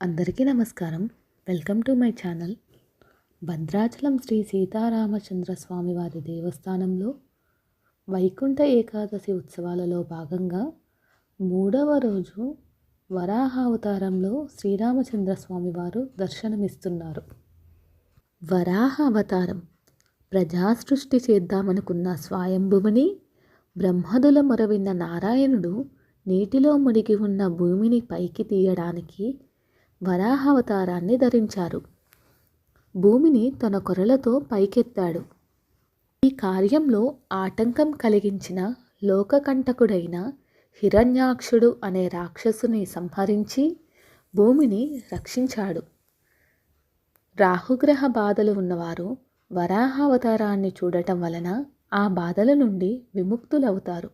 అందరికీ నమస్కారం. Welcome to my channel. Bhadrachalam Shri Sitaramachandra Swami వారి దేవస్థానంలో వైకుంఠ ఏకాదశి ఉత్సవాలలో భాగంగా మూడవ రోజు వరాహావతారంలో శ్రీరామచంద్ర స్వామి వారు దర్శనమిస్తున్నారు. వరాహ అవతారం ప్రజాసృష్టి చేద్దామనుకున్న స్వయంభువుని బ్రహ్మదుల మొరవిన్న నారాయణుడు నీటిలో మునిగి ఉన్న భూమిని పైకి తీయడానికి వరాహావతారాన్ని ధరించారు. భూమిని తన కొరలతో పైకెత్తాడు. ఈ కార్యంలో ఆటంకం కలిగించిన లోకకంటకుడైన హిరణ్యాక్షుడు అనే రాక్షసుని సంహరించి భూమిని రక్షించాడు. రాహుగ్రహ బాధలు ఉన్నవారు వరాహావతారాన్ని చూడటం వలన ఆ బాధల నుండి విముక్తులవుతారు.